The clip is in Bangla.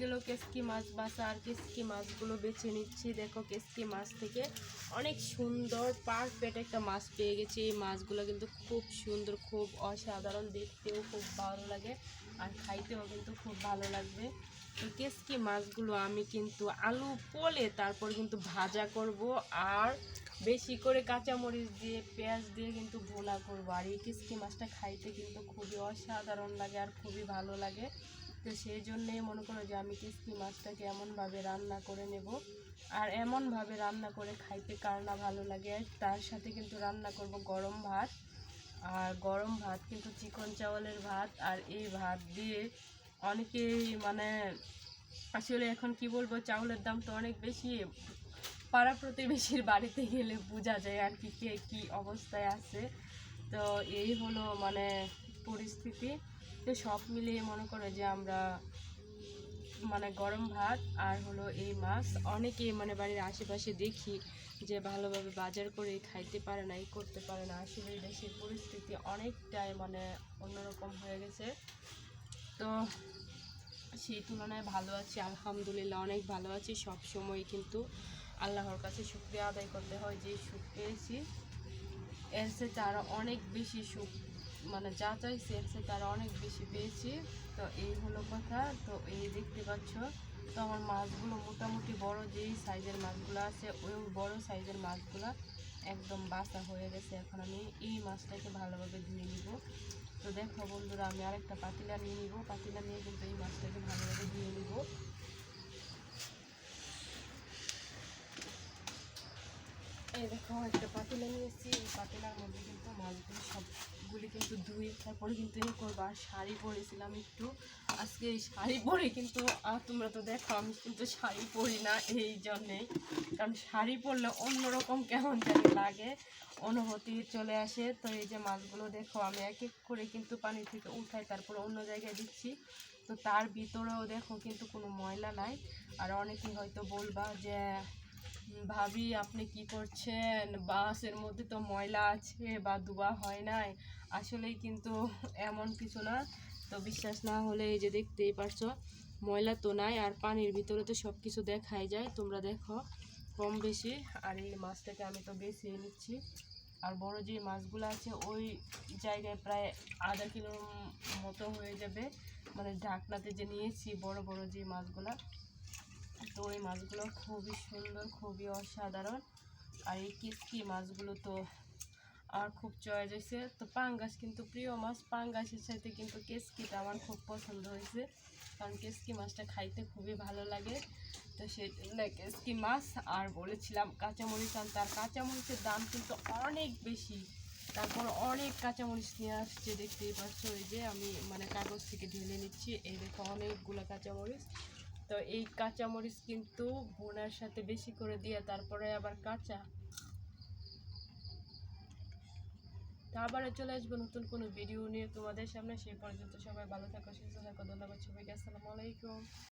গেল কেসকি মাছ বাসা আর কেসকি মাছগুলো বেছে নিচ্ছি। দেখো কেসকি মাছ থেকে অনেক সুন্দর পারফেক্ট একটা মাছ পেয়ে গেছি। এই মাছগুলো কিন্তু খুব সুন্দর, খুব অসাধারণ, দেখতেও খুব ভালো লাগে আর খাইতেও কিন্তু খুব ভালো লাগবে। তো কেসকি মাছগুলো আমি কিন্তু আলু পোলে তারপর কিন্তু ভাজা করব আর বেশি করে কাঁচামরিচ দিয়ে, পেঁয়াজ দিয়ে কিন্তু ভোনা করব। আর এই কিসকি মাছটা খাইতে কিন্তু খুবই অসাধারণ লাগে আর খুবই ভালো লাগে। তো সেই জন্যেই মনে করো যে আমি কিস্তি মাছটাকে এমনভাবে রান্না করে নেব। আর এমনভাবে রান্না করে খাইতে কার না ভালো লাগে তার সাথে কিন্তু রান্না করব গরম ভাত। আর গরম ভাত কিন্তু চিকন চাউলের ভাত, আর এই ভাত দিয়ে অনেকেই মানে আসলে এখন কি বলব, চাউলের দাম তো অনেক বেশি। পাড়া প্রতিবেশীর বাড়িতে গেলে বোঝা যায় আর কি কে কী অবস্থায় আছে। তো এই হলো মানে পরিস্থিতি। তো সব মিলিয়ে মনে করো যে আমরা মানে গরম ভাত আর হলো এই মাছ। অনেকেই মানে বাড়ির আশেপাশে দেখি যে ভালোভাবে বাজার করে খাইতে পারে না এই করতে পারে না। আসলে দেশের পরিস্থিতি অনেকটাই মানে অন্যরকম হয়ে গেছে। তো সেই তুলনায় ভালো আছি, আলহামদুলিল্লাহ অনেক ভালো আছি, সব সময় কিন্তু আল্লাহর কাছে শুক্রিয়া আদায় করতে হয় যে সুখ পেয়েছি। এর সে তারা অনেক বেশি সুখ মানে যা চাইছে এর তারা অনেক বেশি পেয়েছি। তো এই হলো কথা। তো এই দেখতে পাচ্ছ, তো আমার মাছগুলো মোটামুটি বড় যেই সাইজের মাছগুলো আছে, ওই বড় সাইজের মাছগুলো একদম বাসা হয়ে গেছে। এখন আমি এই মাছটাকে ভালোভাবে ধুয়ে নিব। তো দেখো বন্ধুরা, আমি আরেকটা পাতিলা নিয়ে নিব। পাতিলা নিয়ে কিন্তু এই মাছটাকে ভালোভাবে ধুয়ে নিব এই দেখো, একটা পাতিলা নিয়েছি এই পাতিলার মধ্যে কিন্তু মাছগুলো সবগুলি কিন্তু ধুই তারপরে কিন্তু এ করব। আর শাড়ি পরেছিলাম একটু। আজকে এই শাড়ি পরে কিন্তু আর তোমরা তো দেখো, আমি কিন্তু শাড়ি পরি না এই জন্যেই। কারণ শাড়ি পরলে অন্যরকম কেমন জানি লাগে। অনুভূতি চলে আসে। তো এই যে মাছগুলো দেখো, আমি এক এক করে কিন্তু পানি থেকে উঠাই, তারপর অন্য জায়গায় দিচ্ছি। তো তার ভিতরেও দেখো কিন্তু কোনো ময়লা নাই। আর অনেকেই হয়তো বলবা যে ভাবি, আপনি কি করছেন? বাসের মধ্যে তো ময়লা আছে বা দুবা হয় নাই। আসলেই কিন্তু এমন কিছু না। তো বিশ্বাস না হলে এই যে দেখতেই পারছ, ময়লা তো নাই আর পানির ভিতরে তো সব কিছু দেখাই যায়। তোমরা দেখো কম বেশি। আর এই মাছটাকে আমি তো বেছে নিচ্ছি। আর বড় যে মাছগুলো আছে, ওই জায়গায় প্রায় আধা কিলোর মতো হয়ে যাবে। মানে ঢাকনাতে যে নিয়েছি বড় বড় যে মাছগুলা। তো এই মাছগুলো খুবই সুন্দর, খুবই অসাধারণ। আর এই কিসকি মাছগুলো তো আর খুব চয়েস হয়েছে তো পাঙ্গাস কিন্তু প্রিয় মাছ, পাঙ্গাসের সাথে কিন্তু কেসকিটা আমার খুব পছন্দ হয়েছে। কারণ কেসকি মাছটা খাইতে খুবই ভালো লাগে। তো জন্য কেসকি মাছ আর বলেছিলাম কাঁচামরিচ আনতে। আর কাঁচামরিচের দাম কিন্তু অনেক বেশি। তারপর অনেক কাঁচামরিচ নিয়ে আসছে, দেখতেই পাচ্ছ। ওই যে আমি মানে কাগজ থেকে ঢেলে নিচ্ছি। এই দেখো অনেকগুলো কাঁচামরিচ। তো এই কাঁচামরিচ কিন্তু বোনার সাথে বেশি করে দিয়ে তারপরে আবার কাঁচা। তা চলে আসব নতুন কোনো ভিডিও নিয়ে তোমাদের সামনে। সেই পর্যন্ত সবাই ভালো থাকো, সুস্থ থাকো, ধন্যবাদ সবাইকে, আসসালামু আলাইকুম।